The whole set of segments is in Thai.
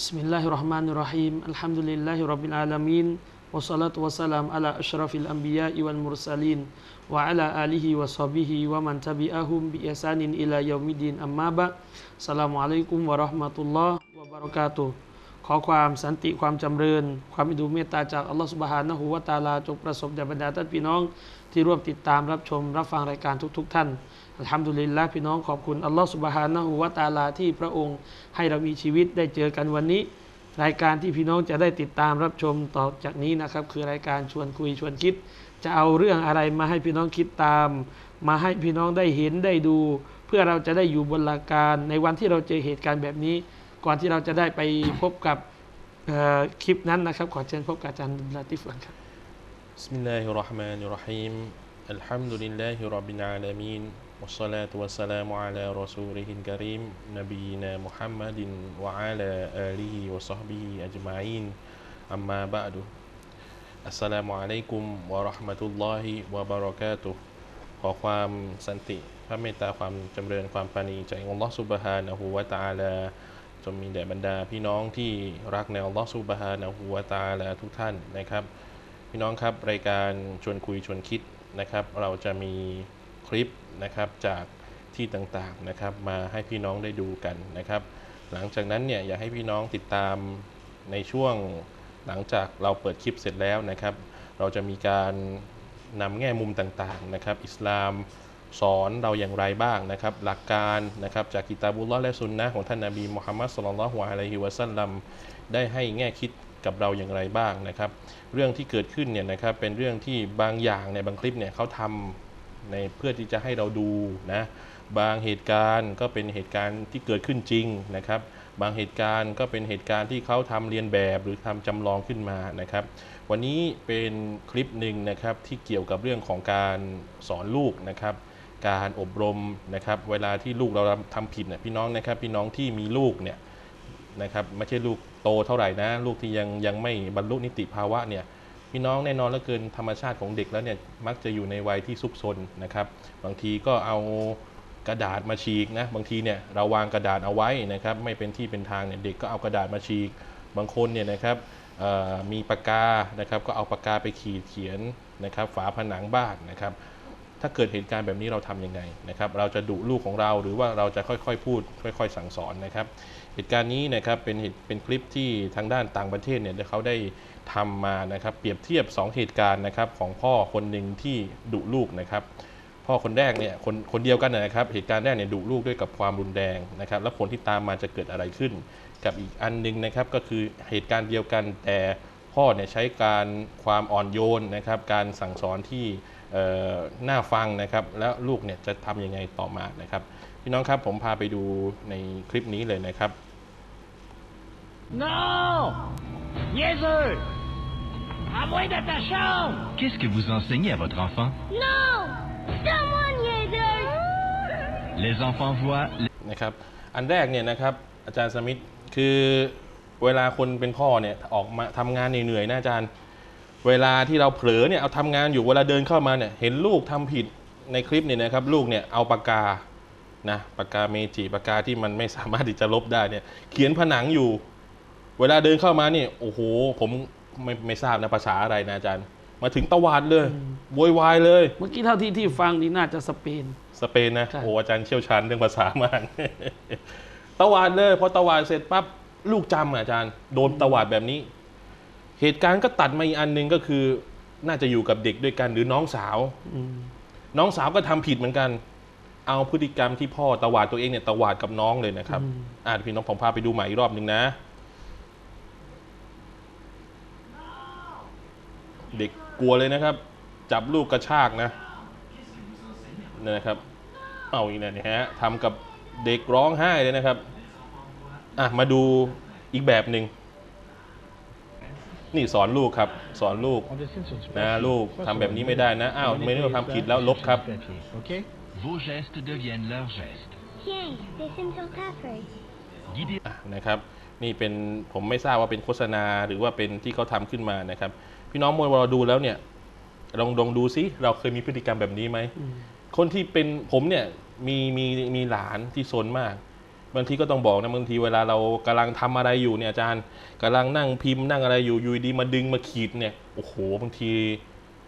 Bismillahirrahmanirrahim. Alhamdulillahirabbil alamin. Wassalatu wassalam ala asyrafil anbiya'i wal mursalin wa ala alihi wa sahbihi wa man tabi'ahum bi ihsanin ila yaumiddin amma ba. Assalamualaikum warahmatullahi wabarakatuh. ขอความสันติความจำเริญ อัลฮัมดุลิลละพี่น้องขอบคุณอัลลอฮฺสุบฮานะฮูวะตะอาลาที่พระองค์ให้เรามีชีวิตได้เจอกันวันนี้ รายการที่พี่น้องจะได้ติดตามรับชมต่อจากนี้นะครับ คือรายการชวนคุยชวนคิด จะเอาเรื่องอะไรมาให้พี่น้องคิดตาม มาให้พี่น้องได้เห็นได้ดู เพื่อเราจะได้อยู่บนหลักการ ในวันที่เราเจอเหตุการณ์แบบนี้ ก่อนที่เราจะได้ไปพบกับเอ่อคลิปนั้นนะครับ ขอเชิญพบกับอาจารย์ลาติฟก่อนครับ بسم الله الرحمن الرحيم الحمد لله رب العالمين والصلاة والسلام على رسوله الكريم نبينا محمد وعلى آله وصحبه أجمعين أما بعد السلام عليكم ورحمة الله وبركاته ขอความสันติพระเมตตาความจำเริญความปรานีจากอัลลอฮฺซุบฮานะฮูวะตะอาลาจงมีแด่บรรดาพี่น้องที่รักในอัลลอฮฺซุบฮานะฮูวะตะอาลาทุกท่านนะครับ พี่น้องครับรายการชวนคุยชวนคิดนะครับ เราจะมี คลิปนะครับจากที่ต่างๆนะครับมาให้พี่น้องได้ดูกันนะครับ หลังจากนั้นเนี่ยอยากให้พี่น้องติดตามในช่วงหลังจากเราเปิดคลิปเสร็จแล้วนะครับ เราจะมีการนำแง่มุมต่างๆนะครับ อิสลามสอนเราอย่างไรบ้างนะครับ หลักการนะครับจากกิตาบุลลอและซุนนะของท่านนาบีมุฮัมมัดสุลลัลลอฮุอะลัยฮิวะสัลลัมได้ให้แง่คิดกับเราอย่างไรบ้างนะครับ เรื่องที่เกิดขึ้นเนี่ยนะครับเป็นเรื่องที่บางอย่างในบางคลิปเนี่ยเขาทำ ในเพื่อที่จะให้เราดูนะบางเหตุการณ์ก็เป็นเหตุการณ์ที่เกิดขึ้นจริงนะครับ บางเหตุการณ์ก็เป็นเหตุการณ์ที่เขาทำเรียนแบบหรือทำจำลองขึ้นมานะครับ วันนี้เป็นคลิปหนึ่งนะครับที่เกี่ยวกับเรื่องของการสอนลูกนะครับ การอบรมนะครับ เวลาที่ลูกเราทำผิดเนี่ยพี่น้องนะครับ พี่น้องที่มีลูกเนี่ยนะครับไม่ใช่ลูกโตเท่าไหร่นะ ลูกที่ยังยังไม่บรรลุนิติภาวะเนี่ย พี่น้องแน่นอนเหลือเกินธรรมชาติของเด็กแล้วเนี่ยมักจะอยู่ในวัยที่ซุกซนนะครับ บางทีก็เอากระดาษมาฉีกนะบางทีเนี่ยเราวางกระดาษเอาไว้นะครับ ไม่เป็นที่เป็นทางเนี่ยเด็กก็เอากระดาษมาฉีก บางคนเนี่ยนะครับมีปากกานะครับก็เอาปากกาไปขีดเขียนนะครับ ฝาผนังบ้านนะครับ ถ้าเกิดเหตุการณ์แบบนี้เราทำยังไงนะครับ เราจะดุลูกของเราหรือว่าเราจะค่อยๆ พูด ค่อย ๆ สั่งสอนนะครับ เหตุการณ์นี้นะครับเป็นเหตุเป็นคลิปที่ทางด้านต่างประเทศเนี่ยเขาได้ทำมานะครับ เปรียบเทียบ 2 เหตุการณ์นะครับของพ่อคนหนึ่งที่ดุลูกนะครับ พ่อคนแรกเนี่ยคนคนเดียวกันนะครับ เหตุการณ์แรกเนี่ยดุลูกด้วยกับความรุนแรงนะครับ แล้วผลที่ตามมาจะเกิดอะไรขึ้น กับอีกอันหนึงนะครับก็คือเหตุการณ์เดียวกันแต่พ่อเนี่ยใช้การความอ่อนโยนนะครับ การสั่งสอนที่ น่าฟังนะครับ แล้วลูกเนี่ยจะทำยังไงต่อมานะครับ พี่น้องครับผมพาไปดูในคลิปนี้เลยนะครับ Non Niaiseux À moins de ta chambre Qu'est-ce que vous enseignez à votre enfant Non C'est moi, niaiseuse Les enfants voient นะครับอันแรกเนี่ยนะครับอาจารย์สมิธคือเวลาคนเป็นพ่อเนี่ยออกมาทำงานเหนื่อยๆนะอาจารย์ เวลาที่เราเผลอเนี่ยเอาทำงานอยู่เวลาเดินเข้ามาเนี่ยเห็นลูกทำผิดในคลิปเนี่ยนะครับ ลูกเนี่ยเอาปากกานะปากกาเมจิปากกาที่มันไม่สามารถที่จะลบได้เนี่ยเขียนผนังอยู่ เวลาเดินเข้ามาเนี่ยโอ้โห ผมไม่ไม่ทราบนะภาษาอะไรนะอาจารย์ มาถึงตวาดเลยโวยวายเลย เมื่อกี้เท่าที่ที่ฟังนี่น่าจะสเปน สเปนนะใช่ โอ้อาจารย์เชี่ยวชาญเรื่องภาษามาก ตวาดเลยพอตวาดเสร็จปั๊บลูกจำอะอาจารย์ โดนตวาดแบบนี้ เหตุการณ์ก็ตัดมาอีกอันหนึ่งก็คือ น่าจะอยู่กับเด็กด้วยกันหรือน้องสาวอืมน้องสาวก็ทำผิดเหมือนกัน เอาพฤติกรรมที่พ่อตวาดตัวเองเนี่ยตวาดกับน้องเลยนะครับอ่าพี่น้องผมพาไปดูใหม่อีกรอบหนึ่งนะ เด็กกลัวเลยนะครับ จับลูกกระชากนะนี่นะครับ เอาอีกแล้วเนี่ยฮะทำกับเด็กร้องไห้เลยนะครับ อะมาดูอีกแบบหนึ่ง นี่สอนลูกครับ สอนลูกนะลูกทำแบบนี้ไม่ได้นะอ้าวไม่ได้ทำผิดแล้วลบครับ OK vos gestes deviennent leurs gestes. Tiens, dessine sur ta feuille. Guidez อะนะครับนี่เป็นผมไม่ทราบว่าเป็นโฆษณาหรือว่าเป็นที่เขาทำขึ้นมานะครับ พี่น้องมวยเราดูแล้วเนี่ยลองลองดูซิเราเคยมีพฤติกรรมแบบนี้ไหมคนที่เป็นผมเนี่ยมีมีมีหลานที่ซนมาก บางทีก็ต้องบอกนะบางทีเวลาเรากำลังทำอะไรอยู่เนี่ยอาจารย์กำลังนั่งพิมพ์นั่งอะไรอยู่อยู่ดีมาดึงมาขีดเนี่ยโอ้โหบางที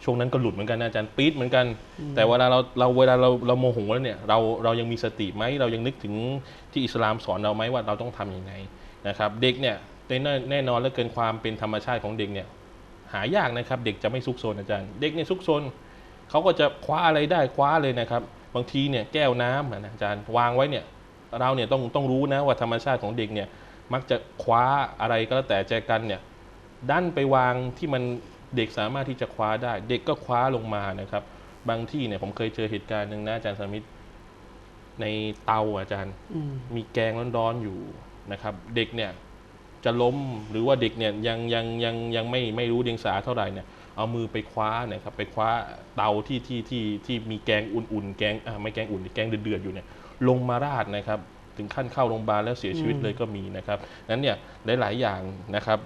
ช่วงนั้นก็หลุดเหมือนกันนะอาจารย์ปี๊ดเหมือนกัน แต่เวลาเราเราเวลาเราเราโมโหแล้วเนี่ยเราเรายังมีสติไหมเรายังนึกถึงที่อิสลามสอนเราไหมว่าเราต้องทำยังไงนะครับ เด็กเนี่ยแน่แน่นอนและเกินความเป็นธรรมชาติของเด็กเนี่ยหายากนะครับ เด็กจะไม่ซุกซนอาจารย์ เด็กเนี่ยซุกซนเขาก็จะคว้าอะไรได้คว้าเลยนะครับ บางทีเนี่ยแก้วน้ำอะนะอาจารย์วางไว้เนี่ย เราเนี่ยต้องต้องรู้นะว่าธรรมชาติของเด็กเนี่ยมักจะคว้าอะไรก็แล้วแต่แจกันเนี่ยดันไปวางที่มันเด็กสามารถที่จะคว้าได้ เด็กก็คว้าลงมานะครับ บางที่เนี่ยผมเคยเจอเหตุการณ์หนึ่งนะอาจารย์สมิทในเตาอาจารย์อืมมีแกงร้อนๆอยู่นะครับ เด็กเนี่ยจะล้มหรือว่าเด็กเนี่ยยังยังยังยังไม่ไม่รู้เดียงสาเท่าไหร่เนี่ยเอามือไปคว้านะครับไปคว้าเตาที่ที่ที่ที่มีแกงอุ่นๆ แกงอ่าไม่แกงอุ่นแกงเดือดๆอยู่เนี่ย ลงมาราดนะครับ ถึงขั้นเข้าโรงพยาบาลแล้วเสียชีวิตเลยก็มีนะครับนั้นเนี่ยหลาย ๆ อย่างนะครับ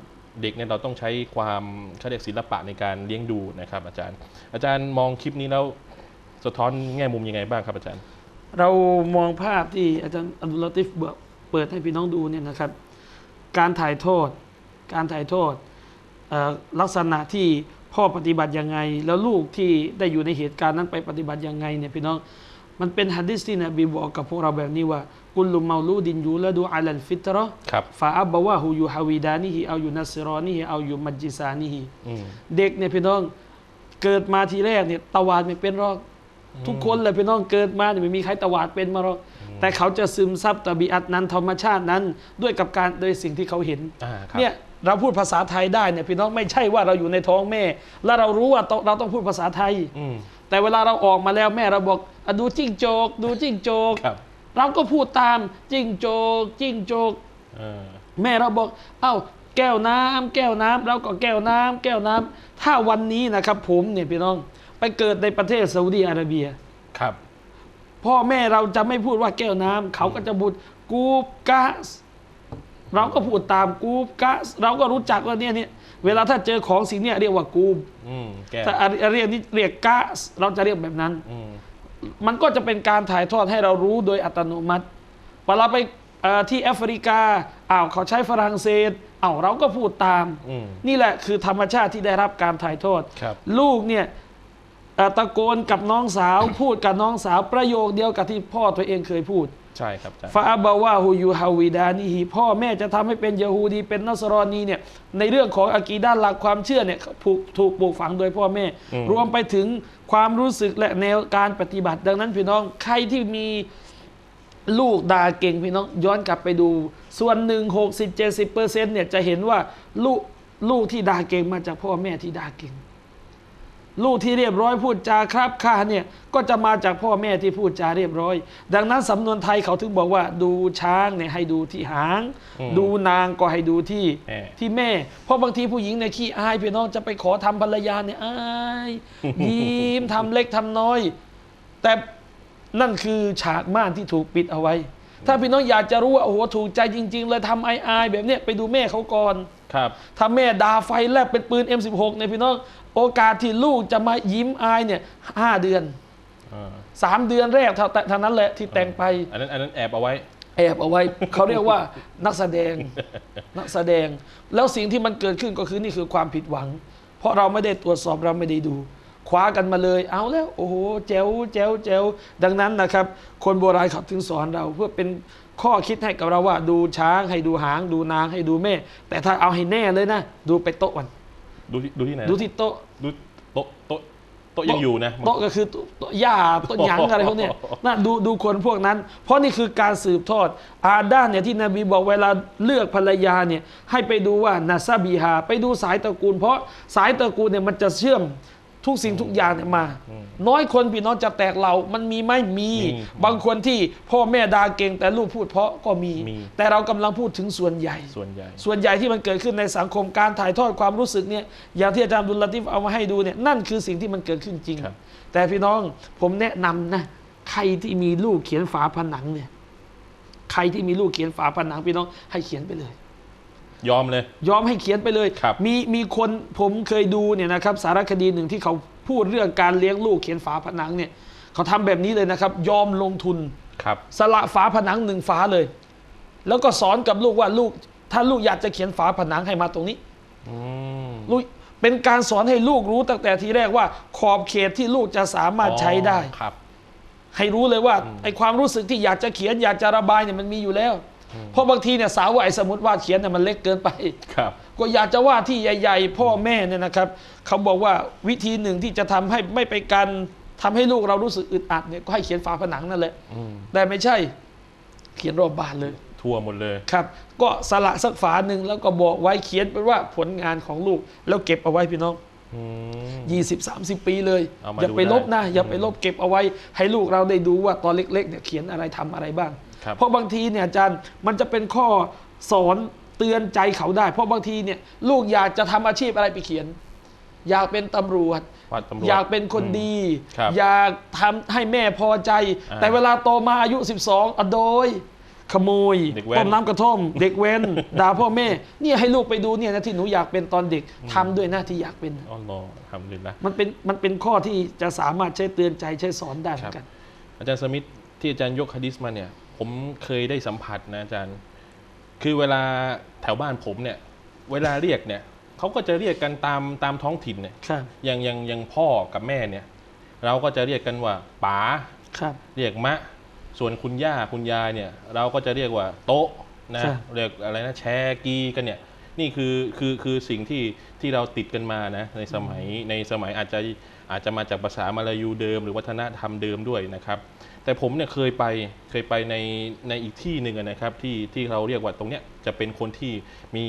เด็กเนี่ยเราต้องใช้ความเขาเรียกศิลปะในการเลี้ยงดูนะครับ อาจารย์ อาจารย์มองคลิปนี้แล้วสะท้อนแง่มุมยังไงบ้างครับอาจารย์ เรามองภาพที่อาจารย์อับดุลลาติฟเบิกเปิดให้พี่น้องดูเนี่ยนะครับ การถ่ายโทษ การถ่ายโทษเอ่อลักษณะที่พ่อปฏิบัติยังไง แล้วลูกที่ได้อยู่ในเหตุการณ์นั้นไปปฏิบัติยังไงเนี่ยพี่น้อง มันเป็นฮะดิษที่นบีบอกกับพวกเราแบบนี้ว่า กุลลุมาลูดินยูละดูอัลลฟิตรอครับฟาอับบาวะฮูยูฮาวิดานิฮิเอาอยู่นัสรอนิฮิเอาอยู่มัจจิซานิฮิอืมเด็กเนี่ยพี่น้องเกิดมาทีแรกเนี่ยตะวาดไม่เป็นหรอกทุกคนเลยพี่น้องเกิดมาเนี่ยไม่มีใครตะวาดเป็นมาหรอกแต่เขาจะซึมซับตบีอัตนั้นธรรมชาตินั้น ด้วยกับการโดยสิ่งที่เขาเห็นอ่าครับเนี่ย เราพูดภาษาไทยได้เนี่ยพี่น้องไม่ใช่ว่าเราอยู่ในท้องแม่ แล้วเรารู้ว่าต้องเราต้องพูดภาษาไทยอืมแต่เวลาเราออกมาแล้วแม่เราบอกอะดูจิ้งโจก ดูจิ้งโจกครับเราก็พูดตามจิ้งโจก จิ้งโจกเออแม่เราบอก เอ้าแก้วน้ำแก้วน้ำเราก็แก้วน้ำแก้วน้ำถ้าวันนี้นะครับผมเนี่ยพี่น้องไปเกิดในประเทศซาอุดีอาระเบียครับ พ่อแม่เราจะไม่พูดว่าแก้วน้ำเขาก็จะพูดกูบกะส เราก็พูดตามกูบกะสเราก็รู้จักว่าเนี่ยเนี่ยเวลาถ้าเจอของสิ่งเนี้ยเรียกว่ากูบอืมแก้วถ้าเรียกนี่เรียกกะสเราจะเรียกแบบนั้น อืมมันก็จะเป็นการถ่ายทอดให้เรารู้โดยอัตโนมัติเวลาไปเอ่อที่แอฟริกาอ้าวเขาใช้ฝรั่งเศสอ้าวเราก็พูดตาม อืม นี่แหละคือธรรมชาติที่ได้รับการถ่ายทอด ครับ ลูกเนี่ยเอ่อตะโกนกับน้องสาว พูดกับน้องสาวประโยคเดียวกับที่พ่อตัวเองเคยพูด ใช่ครับอาจารย์ฟาอับบาวาฮูยูฮาวิดานีฮีพ่อแม่จะทำให้เป็นยะฮูดีเป็นนัสรอนีเนี่ยในเรื่องของอากีด้านหลักความเชื่อเนี่ยถูกถูกปลูกฝังโดยพ่อแม่ รวมไปถึงความรู้สึกและแนวการปฏิบัติ ดังนั้นพี่น้องใครที่มีลูกด่าเก่งพี่น้องย้อนกลับไปดู ส่วนหนึ่งหกสิบเจ็ดสิบเปอร์เซ็นต์เนี่ยจะเห็นว่าลูกลูกที่ด่าเก่งมาจากพ่อแม่ที่ด่าเก่ง ลูกที่เรียบร้อยพูดจาครับค่าเนี่ยก็จะมาจากพ่อแม่ที่พูดจาเรียบร้อย ดังนั้นสำนวนไทยเขาถึงบอกว่า ดูช้างเนี่ยให้ดูที่หาง ดูนางก็ให้ดูที่แม่ที่แม่ เพราะบางทีผู้หญิงเนี่ยขี้อายพี่น้องจะไปขอทำภรรยาเนี่ยอายยิ้มทำเล็กทำน้อย แต่นั่นคือฉากม่านที่ถูกปิดเอาไว้ ถ้าพี่น้องอยากจะรู้ว่าโอ้โหถูกใจจริง ๆ เลยทำอายอายๆแบบเนี้ยไปดูแม่เขาก่อนครับถ้าแม่ด่าไฟแลบเป็นปืน M16 เนี่ยพี่น้อง โอกาสที่ลูกจะมายิ้มอายเนี่ยห้าเดือนอ่าสามเดือนแรกเท่าเท่านั้นแหละที่แต่งไป อันนั้นอันนั้นแอบเอาไว้ แอบเอาไว้ เขาเรียกว่านักแสดงนักแสดง แล้วสิ่งที่มันเกิดขึ้นก็คือนี่คือความผิดหวัง เพราะเราไม่ได้ตรวจสอบเราไม่ได้ดู คว้ากันมาเลย เอาแล้ว โอ้โหแจ๋วแจ๋วแจ๋วดังนั้นนะครับ คนโบราณเขาถึงสอนเราเพื่อเป็นข้อคิดให้กับเราว่า ดูช้างให้ดูหาง ดูนางให้ดูแม่ แต่ถ้าเอาให้แน่เลยนะ ดูไปโต๊ะวัน ดูที่ดูที่ไหนดูที่โต๊ะดูโต๊ะโต๊ะโต๊ะยังอยู่นะโต๊ะก็คือโต๊ะหญ้าโต๊ะหยังอะไรพวกเนี้ยน่ะดูดูคนพวกนั้น เพราะนี่คือการสืบทอด อาด้านเนี่ยที่นบีบอกเวลาเลือกภรรยาเนี่ยให้ไปดูว่านาซาบีฮาไปดูสายตระกูล เพราะสายตระกูลเนี่ยมันจะเชื่อม ทุกสิ่งทุกอย่างเนี่ยมา น้อยคนพี่น้องจะแตกเรา มันมีไหม่มี บางคนที่พ่อแม่ด่าเก่งแต่ลูกพูดเพราะก็มี แต่เรากำลังพูดถึงส่วนใหญ่ ส่วนใหญ่ ส่วนใหญ่ที่มันเกิดขึ้นในสังคมการถ่ายทอดความรู้สึกเนี่ยอย่างที่อาจารย์ดุลลาติฟเอามาให้ดูเนี่ยนั่นคือสิ่งที่มันเกิดขึ้นจริงครับแต่พี่น้องผมแนะนำนะใครที่มีลูกเขียนฝาผนังเนี่ยใครที่มีลูกเขียนฝาผนังพี่น้องให้เขียนไปเลย ยอมเลย ยอมให้เขียนไปเลย ครับ มีมีคนผมเคยดูเนี่ยนะครับสารคดีหนึ่งที่เขาพูดเรื่องการเลี้ยงลูกเขียนฝาผนังเนี่ยเขาทำแบบนี้เลยนะครับ ยอมลงทุน ครับ สละฝาผนังหนึ่งฝาเลย แล้วก็สอนกับลูกว่าลูก ถ้าลูกอยากจะเขียนฝาผนังให้มาตรงนี้อืม ลูกเป็นการสอนให้ลูกรู้ตั้งแต่ทีแรกว่า ขอบเขตที่ลูกจะสามารถใช้ได้ อ๋อครับ ให้รู้เลยว่าไอความรู้สึกที่อยากจะเขียนอยากจะระบายเนี่ยมันมีอยู่แล้ว เพราะบางทีเนี่ยสาวว่าไอ้สมุดวาดเขียนเนี่ยมันเล็กเกินไปครับ ก็อยากจะวาดที่ใหญ่ ๆ พ่อแม่เนี่ยนะครับเขาบอกว่าวิธีหนึ่งที่จะทำให้ไม่ไปการทำให้ลูกเรารู้สึกอึดอัดเนี่ยก็ให้เขียนฝาผนังนั่นแหละอืมแต่ไม่ใช่เขียนรอบบ้านเลย ทั่วหมดเลยครับ ก็สละสักฝาหนึ่งแล้วก็บอกไว้เขียนเป็นว่าผลงานของลูก แล้วเก็บเอาไว้พี่น้องอืม20 30ปีเลยเอามาอย่าไปดูได้ลบนะ อย่าไปอืมลบเก็บเอาไว้ ให้ลูกเราได้ดูว่าตอนเล็กๆเนี่ยเขียนอะไรทำอะไรบ้าง ครับ เพราะบางทีเนี่ยอาจารย์มันจะเป็นข้อสอนเตือนใจเขาได้ เพราะบางทีเนี่ยลูกอยากจะทำอาชีพอะไรไปเขียน อยากเป็นตำรวจวาดตำรวจอยากเป็นคนดีครับอยากทำให้แม่พอใจอ่าแต่เวลาโตมาอายุ 12อะโดยขโมยเด็กแว้นต้มน้ำกระท่อม เด็กเว้นด่าพ่อแม่ เนี่ยให้ลูกไปดูเนี่ยนะที่หนูอยากเป็นตอนเด็กทำด้วยหน้าที่อยากเป็นอ๋อรอทำเลยนะมันเป็นมันเป็นข้อที่จะสามารถใช้เตือนใจใช้สอนได้เหมือนกัน อาจารย์สมิธที่อาจารย์ยกฮะดิษมาเนี่ย ผมเคยได้สัมผัสนะอาจารย์ คือเวลาแถวบ้านผมเนี่ย เวลาเรียกเนี่ยเขาก็จะเรียกกันตามตามท้องถิ่นเนี่ยครับ อย่างอย่างอย่างพ่อกับแม่เนี่ย เราก็จะเรียกกันว่าป๋า ครับ เรียกมะ ส่วนคุณย่าคุณยายเนี่ย เราก็จะเรียกว่าโต๊ะนะ ครับ เรียกอะไรนะแชร์กีกันเนี่ย นี่คือคือคือสิ่งที่ที่เราติดกันมานะในสมัยในสมัยอาจจะอาจจะมาจากภาษามาลายูเดิม หรือวัฒนธรรมเดิมด้วยนะครับ แต่ผมเนี่ยเคยไปเคยไปในในอีกที่หนึ่งอะนะครับที่ที่เราเรียกว่าตรงเนี้ยจะเป็นคนที่มี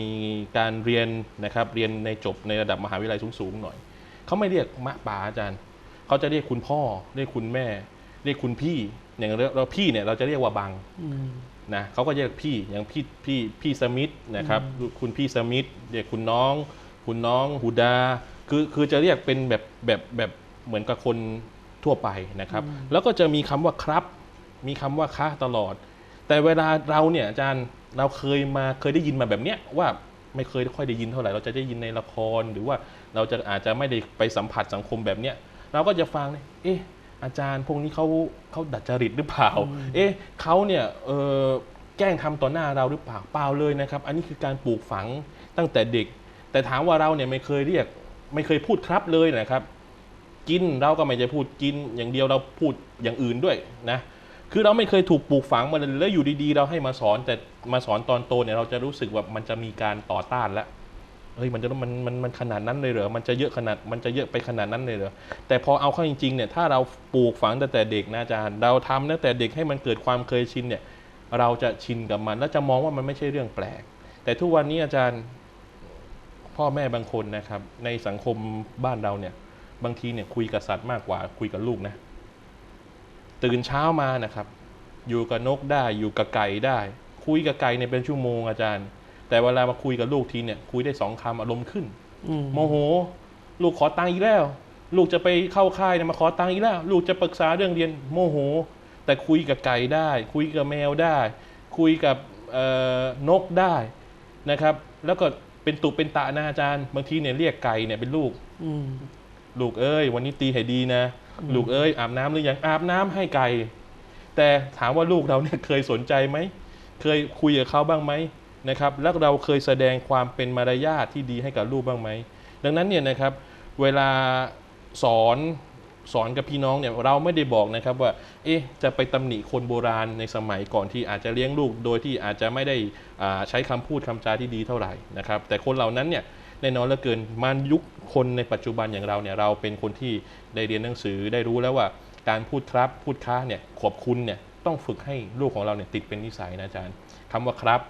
การเรียนนะครับเรียนในจบในระดับมหาวิทยาลัยสูงๆหน่อยเขาไม่เรียกมะป๋าอาจารย์เขาจะเรียกคุณพ่อเรียกคุณแม่ เรียกคุณพี่อย่างเราเราพี่เนี่ยเราจะเรียกว่าบังอืมนะเขาก็เรียกพี่อย่างพี่พี่พี่สมิธนะครับ คุณพี่สมิธเรียกคุณน้อง คุณน้องหูดาคือคือจะเรียกเป็นแบบแบบแบบเหมือนกับคน ทั่วไปนะครับ แล้วก็จะมีคำว่าครับ มีคำว่าคะตลอด แต่เวลาเราเนี่ยอาจารย์เราเคยมาเคยได้ยินมาแบบเนี้ยว่าไม่เคยค่อยได้ยินเท่าไหร่เราจะได้ยินในละครหรือว่าเราจะอาจจะไม่ได้ไปสัมผัสสังคมแบบเนี้ยเราก็จะฟังเนี่ยเอ๊ะอาจารย์พวกนี้เขาเขาดัดจริตหรือเปล่า เอ๊ะเขาเนี่ยเออแกล้งทำต่อหน้าเราหรือเปล่าเปล่าเลยนะครับ อันนี้คือการปลูกฝังตั้งแต่เด็ก แต่ถามว่าเราเนี่ยไม่เคยเรียกไม่เคยพูดครับเลยนะครับ กินเราก็ไม่จะพูดกิน อย่างเดียวเราพูดอย่างอื่นด้วยนะคือเราไม่เคยถูกปลูกฝังมาเลยแล้วอยู่ดีๆ เราให้มาสอน แต่มาสอนตอนโตเนี่ยเราจะรู้สึกว่ามันจะมีการต่อต้านแล้วเฮ้ยมันจะมันมันมันขนาดนั้นเลยเหรอมันจะเยอะขนาดมันจะเยอะไปขนาดนั้นเลยเหรอแต่พอเอาเข้าจริงๆเนี่ยถ้าเราปลูกฝังตั้งแต่เด็กนะอาจารย์ เราทำตั้งแต่เด็กให้มันเกิดความเคยชินเนี่ย เราจะชินกับมัน แล้วจะมองว่ามันไม่ใช่เรื่องแปลก แต่ทุกวันนี้อาจารย์พ่อแม่บางคนนะครับ ในสังคมบ้านเราเนี่ย บางทีเนี่ยคุยกับสัตว์มากกว่าคุยกับลูกนะ ตื่นเช้ามานะครับ อยู่กับนกได้อยู่กับไก่ได้ คุยกับไก่เนี่ยเป็นชั่วโมงอาจารย์ แต่เวลามาคุยกับลูกทีเนี่ยคุยได้สองคำอารมณ์ขึ้นอืมโมโห ลูกขอตังค์อีกแล้ว ลูกจะไปเข้าค่ายเนี่ยมาขอตังค์อีกแล้ว ลูกจะปรึกษาเรื่องเรียนโมโห แต่คุยกับไก่ได้ คุยกับแมวได้ คุยกับเอ่อนกได้นะครับ แล้วก็เป็นตุเป็นตะนะอาจารย์ บางทีเนี่ยเรียกไก่เนี่ยเป็นลูกอืม ลูกเอ้ย วันนี้ตีให้ดีนะ ลูกเอ้ยอาบน้ำหรือยังอาบน้ำให้ไก่แต่ถามว่าลูกเราเนี่ยเคยสนใจไหม เคยคุยกับเขาบ้างไหมนะครับ แล้วเราเคยแสดงความเป็นมารยาทที่ดีให้กับลูกบ้างไหม ดังนั้นเนี่ยนะครับ เวลาสอนสอนกับพี่น้องเนี่ยเราไม่ได้บอกนะครับว่า เอ๊ะจะไปตำหนิคนโบราณในสมัยก่อนที่อาจจะเลี้ยงลูกโดยที่อาจจะไม่ได้อ่าใช้คำพูดคำจาที่ดีเท่าไหร่นะครับ แต่คนเหล่านั้นเนี่ย แน่นอนเหลือเกินมันยุคคนในปัจจุบันอย่างเราเนี่ยเราเป็นคนที่ได้เรียนหนังสือได้รู้แล้วว่าการพูดครับพูดค้าเนี่ยขอบคุณเนี่ยต้องฝึกให้ลูกของเราเนี่ยติดเป็นนิสัยนะอาจารย์คำว่าครับ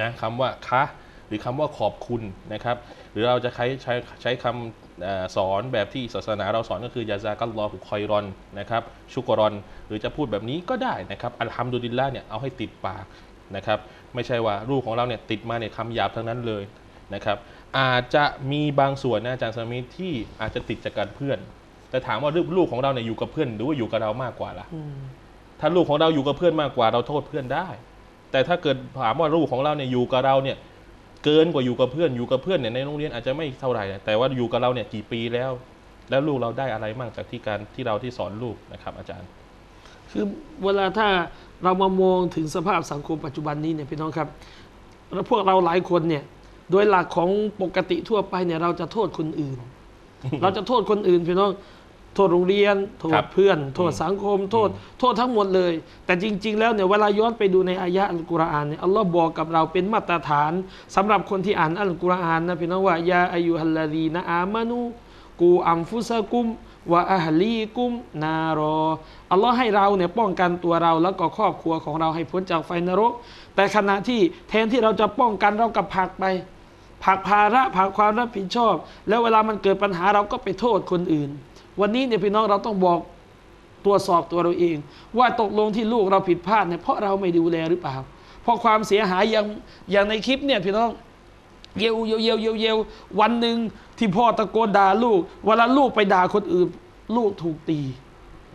นะคำว่าคะหรือคำว่าขอบคุณนะครับ หรือเราจะใช้ใช้ใช้คำอสอนแบบที่ศาสนาเราสอนก็คือยาซากัลลอฮุคอยรอนนะครับชุกรอน หรือจะพูดแบบนี้ก็ได้นะครับอัลฮัมดุลิลละเนี่ยเอาให้ติดปากนะครับไม่ใช่ว่าลูกของเราเนี่ยติดมาเนี่ยคำหยาบทั้งนั้นเลย นะครับอาจจะมีบางส่วนนะอาจารย์สมิธที่อาจจะติดจากการเพื่อน แต่ถามว่าลูกของเราเนี่ยอยู่กับเพื่อนหรือว่าอยู่กับเรามากกว่าล่ะอืมถ้าลูกของเราอยู่กับเพื่อนมากกว่าเราโทษเพื่อนได้ แต่ถ้าเกิดถามว่าลูกของเราเนี่ยอยู่กับเราเนี่ยเกินกว่าอยู่กับเพื่อนอยู่กับเพื่อนเนี่ยในโรงเรียนอาจจะไม่เท่าไหร่นะแต่ว่าอยู่กับเราเนี่ยกี่ปีแล้ว แล้วลูกเราได้อะไรบ้างจากที่การที่เราที่สอนลูกนะครับ อาจารย์ คือเวลาถ้าเรามามองถึงสภาพสังคมปัจจุบันนี้เนี่ยพี่น้องครับ แล้วพวกเราหลายคนเนี่ย โดยหลักของปกติทั่วไปเนี่ยเราจะโทษคนอื่น เราจะโทษคนอื่นพี่น้องโทษโรงเรียน โทครัษบเพื่อน โทษสังคม โทษ โทษทั้งหมดเลย แต่จริง ๆ แล้วเนี่ยเวลาย้อนไปดูในอายะอัลกุรอานเนี่ยอัลลอฮ์บอกกับเราเป็นมาตรฐานสำหรับคนที่อ่านอัลกุรอานนะพี่น้องว่ายาอายุฮัลลาดีนะอามานูกูอัมฟุสะกุมวะอาฮลีกุมนารออัลลอฮ์ให้เราเนี่ยป้องกันตัวเราแล้วก็ครอบครัวของเราให้พ้นจากไฟนรก แต่ขณะที่แทนที่เราจะป้องกันเรากับผลักไป ผลักภาระผลักความรับผิดชอบ แล้วเวลามันเกิดปัญหาเราก็ไปโทษคนอื่น วันนี้เนี่ยพี่น้องเราต้องบอกตรวจสอบตัวเราเอง ว่าตกลงที่ลูกเราผิดพลาดเนี่ยเพราะเราไม่ดูแลหรือเปล่า เพราะความเสียหายอย่างอย่างในคลิปเนี่ยพี่น้องเยวเยวเยวเยวเยววันหนึ่งที่พ่อตะโกนด่าลูกเวลาลูกไปด่าคนอื่น ลูกถูกตี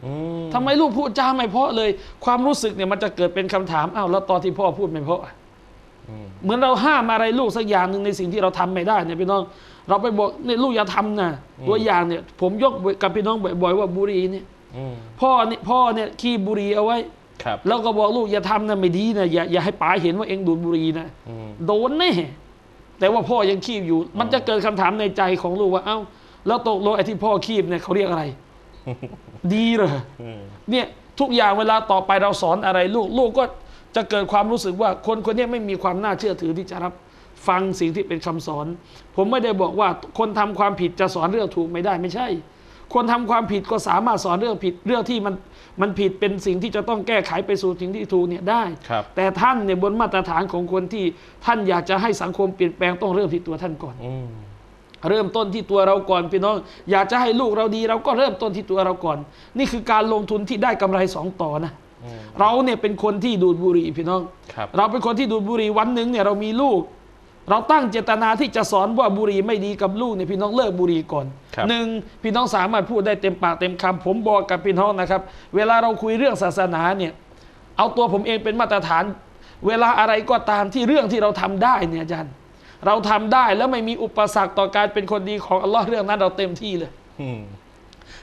อืมทำไมลูกพูดจาไม่เพราะเลย ความรู้สึกเนี่ยมันจะเกิดเป็นคำถามอ้าวแล้วตอนที่พ่อพูดไม่เพราะอะอืม เหมือนเราห้ามอะไรลูกสักอย่างหนึ่งในสิ่งที่เราทำไม่ได้เนี่ยพี่น้อง เราไปบอกเนี่ยลูกอย่าทำนะตัวอย่างเนี่ย ผมยกกับพี่น้องบ่อยๆว่าบุหรีเนี่ยอืมพ่อเนี่ยพ่อเนี่ยขี้บุหรีเอาไว้ครับ แล้วก็บอกลูกอย่าทำนะไม่ดีนะอย่าอย่าให้ป๋าเห็นว่าเองดูดบุหรีนะอืมโดนแน่แต่ว่าพ่อยังคีบอยู่ มันจะเกิดคำถามในใจของลูกว่า เอ้า แล้วตกลงไอ้ที่พ่อคีบเนี่ยเขาเรียกอะไร ดีเหรออืมเนี่ยทุกอย่างเวลาต่อไปเราสอนอะไรลูก ลูกก็ จะเกิดความรู้สึกว่าคนคนนี้ไม่มีความน่าเชื่อถือที่จะรับฟังสิ่งที่เป็นคำสอน ผมไม่ได้บอกว่าคนทำความผิดจะสอนเรื่องถูกไม่ได้ไม่ใช่ คนทำความผิดก็สามารถสอนเรื่องผิดเรื่องที่มันมันผิดเป็นสิ่งที่จะต้องแก้ไขไปสู่สิ่งที่ถูกเนี่ยได้ครับแต่ท่านเนี่ยบนมาตรฐานของคนที่ท่านอยากจะให้สังคมเปลี่ยนแปลงต้องเริ่มที่ตัวท่านก่อนอืมเริ่มต้นที่ตัวเราก่อนพี่น้อง อยากจะให้ลูกเราดี เราก็เริ่มต้นที่ตัวเราก่อน นี่คือการลงทุนที่ได้กำไรสองต่อนะอืม เราเนี่ยเป็นคนที่ดูดบุหรี่พี่น้องครับเราเป็นคนที่ดูดบุหรี่วันหนึ่งเนี่ยเรามีลูก เราตั้งเจตนาที่จะสอนว่าบุหรี่ไม่ดีกับลูกเนี่ยพี่น้องเลิกบุหรี่ก่อนครับหนึ่งพี่น้องสามารถพูดได้เต็มปากเต็มคำผมบอกกับพี่น้องนะครับ เวลาเราคุยเรื่องศาสนาเนี่ยเอาตัวผมเองเป็นมาตรฐาน เวลาอะไรก็ตามที่เรื่องที่เราทำได้เนี่ยอาจารย์ เราทำได้แล้วไม่มีอุปสรรคต่อการเป็นคนดีของอัลลอฮ์เรื่องนั้นเราเต็มที่เลยอืม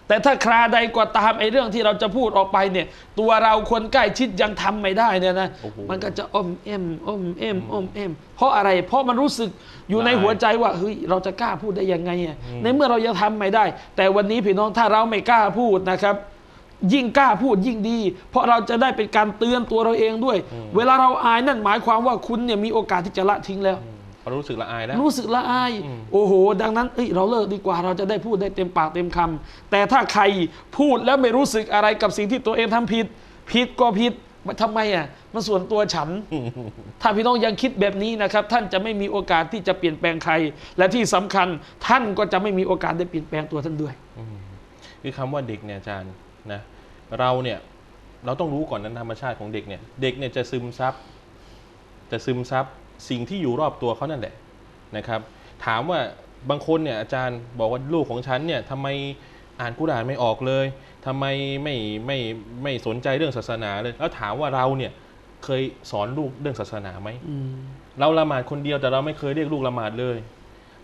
แต่ถ้าคราใดก็ตามไอ้เรื่องที่เราจะพูดออกไปเนี่ย ตัวเราคนใกล้ชิดยังทำไม่ได้เนี่ยนะโอ้โหมันก็จะอมเอ็มอมเอ็มอมเอ็มเพราะอะไร เพราะมันรู้สึกอยู่ในได้หัวใจว่าเฮ้ยเราจะกล้าพูดได้ยังไงอะในเมื่อเรายังทำไม่ได้ แต่วันนี้พี่น้องถ้าเราไม่กล้าพูดนะครับยิ่งกล้าพูดยิ่งดี เพราะเราจะได้เป็นการเตือนตัวเราเองด้วย เวลาเราอายนั่นหมายความว่าคุณเนี่ยมีโอกาสที่จะละทิ้งแล้ว เขารู้สึกละอายแล้วรู้สึกละอายอืมโอ้โห ดังนั้นเอ้ยเราเลิกดีกว่าเราจะได้พูดได้เต็มปากเต็มคำแต่ถ้าใครพูดแล้วไม่รู้สึกอะไรกับสิ่งที่ตัวเองทำผิด ผิดก็ผิดทำไมอะมันส่วนตัวฉัน ถ้าพี่น้องยังคิดแบบนี้นะครับ ท่านจะไม่มีโอกาสที่จะเปลี่ยนแปลงใคร และที่สำคัญท่านก็จะไม่มีโอกาสได้เปลี่ยนแปลงตัวท่านด้วยคือคำว่าเด็กเนี่ยอาจารย์นะเราเนี่ยเราต้องรู้ก่อนนั้นธรรมชาติของเด็กเนี่ย เด็กเนี่ยจะซึมซับจะซึมซับ สิ่งที่อยู่รอบตัวเขานั่นแหละนะครับ ถามว่าบางคนเนี่ยอาจารย์บอกว่าลูกของฉันเนี่ยทำไมอ่านกุรอานไม่ออกเลยทำไมไม่ไม่ไม่สนใจเรื่องศาสนาเลย แล้วถามว่าเราเนี่ยเคยสอนลูกเรื่องศาสนาไหมอืมเราละหมาดคนเดียวแต่เราไม่เคยเรียกลูกละหมาดเลย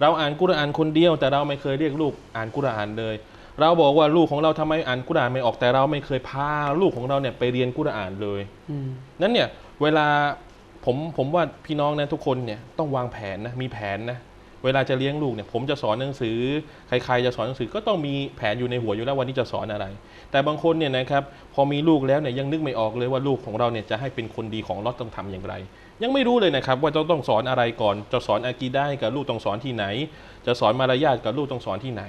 เราอ่านกุรอานคนเดียวแต่เราไม่เคยเรียกลูกอ่านกุรอานเลย เราบอกว่าลูกของเราทำไมอ่านกุรอานไม่ออกแต่เราไม่เคยพาลูกของเราเนี่ยไปเรียนกุรอานเลยอืมนั้นเนี่ยเวลา ผมผมว่าพี่น้องนะทุกคนเนี่ยต้องวางแผนนะมีแผนนะเวลาจะเลี้ยงลูกเนี่ยผมจะสอนหนังสือ ใครๆจะสอนหนังสือก็ต้องมีแผนอยู่ในหัวอยู่แล้ววันนี้จะสอนอะไร แต่บางคนเนี่ยนะครับพอมีลูกแล้วเนี่ยยังนึกไม่ออกเลยว่าลูกของเราเนี่ยจะให้เป็นคนดีของลอตต้องทำอย่างไร ยังไม่รู้เลยนะครับว่าจะต้องสอนอะไรก่อน จะสอนอากีได้กับลูกต้องสอนที่ไหน จะสอนมารยาทกับลูกต้องสอนที่ไหน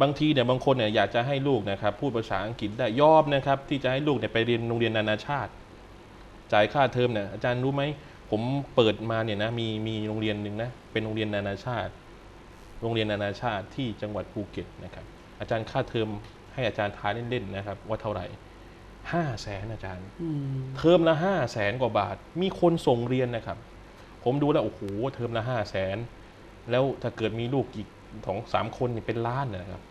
บางทีเนี่ยบางคนเนี่ยอยากจะให้ลูกนะครับพูดภาษาอังกฤษได้ยอมนะครับที่จะให้ลูกเนี่ยไปเรียนโรงเรียนนานาชาติ จ่ายค่าเทอมเนี่ยอาจารย์รู้ไหม ผมเปิดมาเนี่ยนะมีมีโรงเรียนหนึ่งนะเป็นโรงเรียนนานาชาติ โรงเรียนนานาชาติที่จังหวัดภูเก็ตนะครับ อาจารย์ค่าเทอมให้อาจารย์ทายเล่นๆนะครับ ว่าเท่าไหร่ห้าแสนอาจารย์อืมเทอมละห้าแสนกว่าบาท มีคนส่งเรียนนะครับ ผมดูแล้วโอ้โหเทอมละห้าแสนแล้วถ้าเกิดมีลูกอีกสองสามคนนี่เป็นล้านนะครับ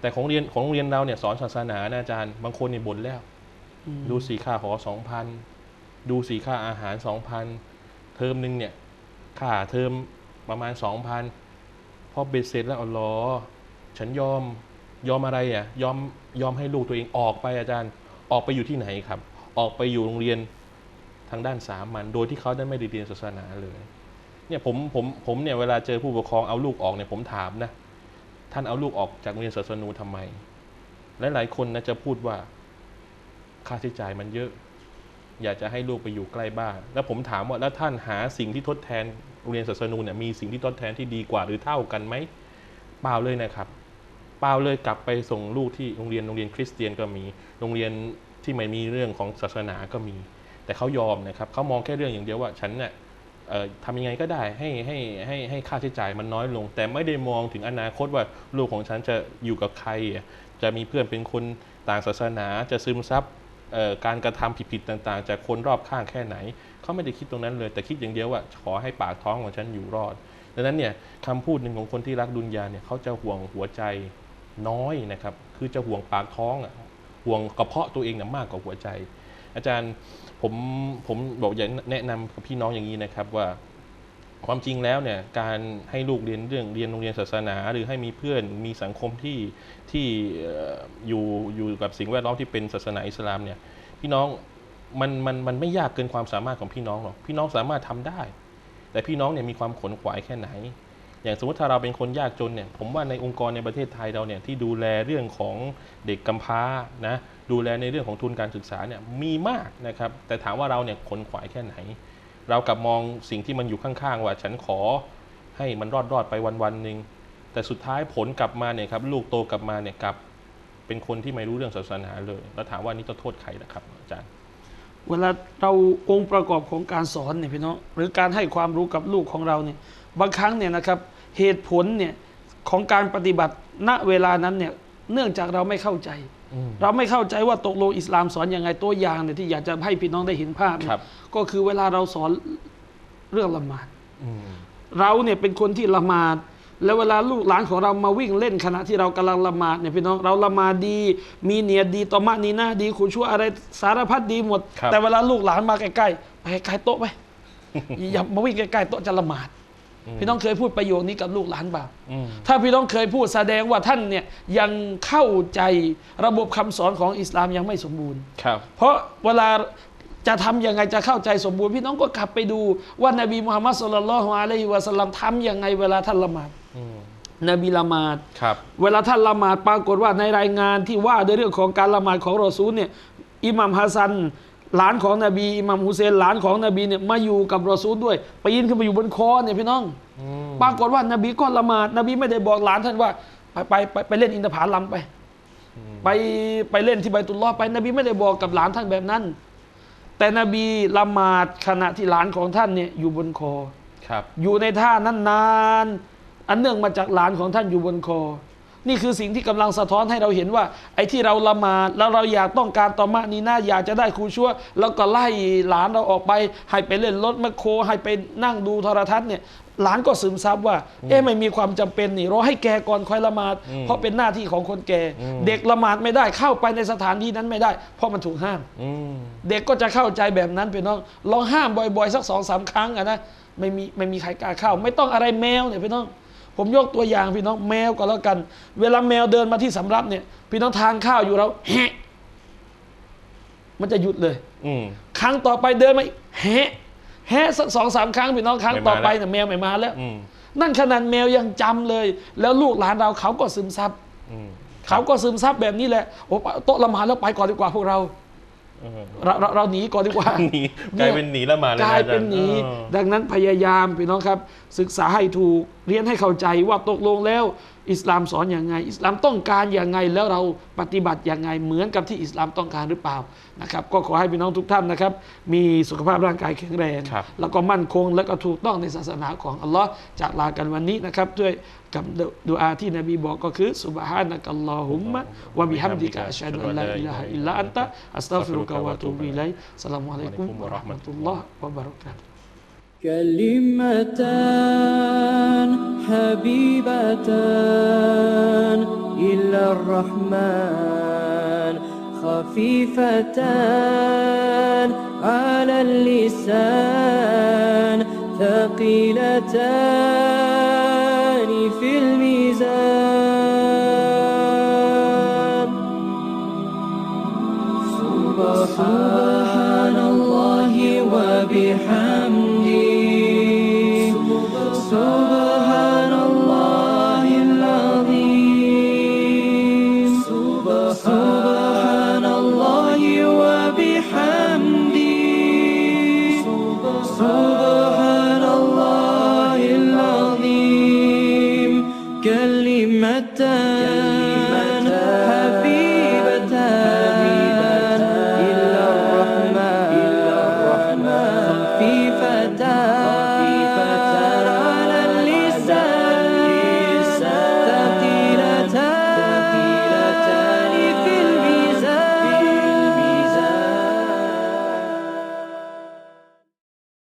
แต่ของเรียนของโรงเรียนเราเนี่ยสอนศาสนานะอาจารย์บางคนนี่บ่นแล้วอืมดูสีค่าหอสองพันดูสีค่าอาหารสองพันเทอมหนึ่งเนี่ยค่าเทอมประมาณสองพันพอเบ็ดเสร็จแล้วอ๋อหรอฉันยอมยอมอะไรอะยอมยอมให้ลูกตัวเองออกไปอาจารย์ ออกไปอยู่ที่ไหนครับ ออกไปอยู่โรงเรียนทางด้านสามัญโดยที่เขาได้ไม่ได้เรียนศาสนาเลยเนี่ยผมผมผมเนี่ยเวลาเจอผู้ปกครองเอาลูกออกเนี่ยผมถามนะท่านเอาลูกออกจากโรงเรียนศาสนูทำไมหลายๆคนนะจะพูดว่าค่าใช้จ่ายมันเยอะ อยากจะให้ลูกไปอยู่ใกล้บ้าน แล้วผมถามว่าแล้วท่านหาสิ่งที่ทดแทนโรงเรียนศาสนูเนี่ยมีสิ่งที่ทดแทนที่ดีกว่าหรือเท่ากันไหมเปล่าเลยนะครับ เปล่าเลยกลับไปส่งลูกที่โรงเรียนโรงเรียนคริสเตียนก็มี โรงเรียนที่ไม่มีเรื่องของศาสนาก็มี แต่เขายอมนะครับเขามองแค่เรื่องอย่างเดียวว่าฉันเนี่ยทำยังไงก็ได้ให้ให้ให้ให้ค่าใช้จ่ายมันน้อยลง แต่ไม่ได้มองถึงอนาคตว่าลูกของฉันจะอยู่กับใคร จะมีเพื่อนเป็นคนต่างศาสนาจะซึมซับ การกระทำผิดๆต่างๆ จากคนรอบข้างแค่ไหน เขาไม่ได้คิดตรงนั้นเลย แต่คิดอย่างเดียวว่าขอให้ปากท้องของฉันอยู่รอดดังนั้นเนี่ยคำพูดหนึ่งของคนที่รักดุนยาเนี่ยเขาจะห่วงหัวใจน้อยนะครับ คือจะห่วงปากท้องอะห่วงกระเพาะตัวเองเนี่ยมากกว่าหัวใจ อาจารย์ผมผมบอกอยากแนะนำกับพี่น้องอย่างนี้นะครับว่า ความจริงแล้วเนี่ยการให้ลูกเรียนเรื่องเรียนโรงเรียนศาสนา หรือให้มีเพื่อนมีสังคมที่ที่เอ่ออยู่อยู่กับสิ่งแวดล้อมที่เป็นศาสนาอิสลามเนี่ยพี่น้องมันมันมันไม่ยากเกินความสามารถของพี่น้องหรอกพี่น้องสามารถทำได้ แต่พี่น้องเนี่ยมีความขนขวายแค่ไหน อย่างสมมติถ้าเราเป็นคนยากจนเนี่ยผมว่าในองค์กรในประเทศไทยเราเนี่ยที่ดูแลเรื่องของเด็กกำพร้านะดูแลในเรื่องของทุนการศึกษาเนี่ยมีมากนะครับแต่ถามว่าเราเนี่ยขนขวายแค่ไหน เรากลับมองสิ่งที่มันอยู่ข้างๆว่าฉันขอให้มันรอดรอดๆไปวันๆหนึ่งแต่สุดท้ายผลกลับมาเนี่ยครับลูกโตกลับมาเนี่ยกลับเป็นคนที่ไม่รู้เรื่องศาสนาเลย แล้วถามว่านี่จะโทษใครนะครับอาจารย์ เวลาเราองค์ประกอบของการสอนเนี่ยพี่น้องหรือการให้ความรู้กับลูกของเราเนี่ยบางครั้งเนี่ยนะครับเหตุผลเนี่ยของการปฏิบัติณเวลานั้นเนี่ยเนื่องจากเราไม่เข้าใจ เราไม่เข้าใจว่าตกลงอิสลามสอนยังไงตัวอย่างเนี่ยที่อยากจะให้พี่น้องได้เห็นภาพเนี่ยครับก็คือเวลาเราสอนเรื่องละหมาดอืมเราเนี่ยเป็นคนที่ละหมาดแล้วเวลาลูกหลานของเรามาวิ่งเล่นขณะที่เรากำลังละหมาดเนี่ยพี่น้องเราละหมาดดี มีเนียดดีตอมะนีนะดีคุชั่วอะไรสารพัดดีหมดครับแต่เวลาลูกหลานมาใกล้ๆไปใกล้ๆโต๊ะไปอย่ามาวิ่งใกล้ๆโต๊ะจะละหมาด พี่น้องเคยพูดประโยคนี้กับลูกหลานเปล่าอืมถ้าพี่น้องเคยพูดแสดงว่าท่านเนี่ยยังเข้าใจระบบคำสอนของอิสลามยังไม่สมบูรณ์ครับ เพราะเวลาจะทำยังไงจะเข้าใจสมบูรณ์ พี่น้องก็กลับไปดูว่านบีมุฮัมมัดสุลลัลลอฮุอะลัยฮิวะสัลลัมทำยังไงเวลาท่านละหมาดอืมนบีละหมาดครับ เวลาท่านละหมาดปรากฏว่าในรายงานที่ว่าด้วยเรื่องของการละหมาดของรอซูลเนี่ยอิหมัมฮัสซัน หลานของนบีอิหมัมฮุเซนหลานของนบีเนี่ยมาอยู่กับรอซูลด้วยปีนขึ้นไปอยู่บนคอเนี่ยพี่น้องอืมปรากฏว่านบีก็ละหมาดนบีไม่ได้บอกหลานท่านว่าไปไปไปไปเล่นอินทผลัมไป ไปไปเล่นที่ใบตุลลอฮ์ไป นบีไม่ได้บอกกับหลานท่านแบบนั้น แต่นบีละหมาดขณะที่หลานของท่านเนี่ยอยู่บนคอครับ อยู่ในท่านั้นนานอันเนื่องมาจากหลานของท่านอยู่บนคอ นี่คือสิ่งที่กำลังสะท้อนให้เราเห็นว่า ไอ้ที่เราละหมาดแล้วเราอยากต้องการตอมะนีน่าอยากจะได้ครูชั่ว แล้วก็ไล่หลานเราออกไป ให้ไปเล่นรถแมคโคร ให้ไปนั่งดูโทรทัศน์เนี่ยหลานก็ซึมซับว่า เอ๊ะไม่มีความจำเป็นนี่รอให้แก่ก่อนค่อยละหมาดอืมเพราะเป็นหน้าที่ของคนแก่อืมเด็กละหมาดไม่ได้เข้าไปในสถานที่นั้นไม่ได้ เพราะมันถูกห้ามอืมเด็กก็จะเข้าใจแบบนั้นพี่น้องลองห้ามบ่อยๆ สักสองสามครั้งอะนะไม่มีไม่มีใครกล้าเข้า ไม่ต้องอะไรแมวเนี่ยพี่น้อง ผมยกตัวอย่างพี่น้องแมวก็แล้วกัน เวลาแมวเดินมาที่สำรับเนี่ย พี่น้องทานข้าวอยู่แล้วแฮะมันจะหยุดเลย อืม ครั้งต่อไปเดินมาอีกแฮะแฮะสักสองสามครั้งพี่น้องครั้งไม่มาต่อไปแล้ว เนี่ยแมวไม่มาแล้ว อืมนั่นขนาดแมวยังจำเลย แล้วลูกหลานเราเขาก็ซึมซับ อืม เขาก็ซึมซับแบบนี้แหละโอ้โต๊ะละหมาดแล้วไปก่อนดีกว่าพวกเรา เออเราเราเราหนีก่อนดีกว่าหนีกลายเป็นหนีละหมาดเลยกนะลายอาจารเป็นหนีเออดังนั้นพยายามพี่น้องครับ ศึกษาให้ถูกเรียนให้เข้าใจว่าตกลงแล้ว อิสลามสอนอย่างไง อิสลามต้องการอย่างไง แล้วเราปฏิบัติอย่างไง เหมือนกับที่อิสลามต้องการหรือเปล่านะครับ ก็ขอให้พี่น้องทุกท่านนะครับ มีสุขภาพร่างกายแข็งแรงครับแล้วก็มั่นคง แล้วก็ถูกต้องในศาสนาของอัลลอฮ์จากลากันวันนี้นะครับ ด้วยกับดุอาที่นบีบอกก็คือสุบฮานะกัลลอฮุมมะวะบิฮัมดิกะอัชฮะดุอัลลาอิลาฮะอิลลัลอันตะอัสตัฆฟิรุกะวะอะตูบิอิลัยสลามุอะลัยกุมวะเราะห์มะตุลลอฮ์วะบะเราะกาตุฮ์ كلمتان حبيبتان إلى الرحمن خفيفتان على اللسان ثقيلتان في الميزان. سبحان الله وبحمده.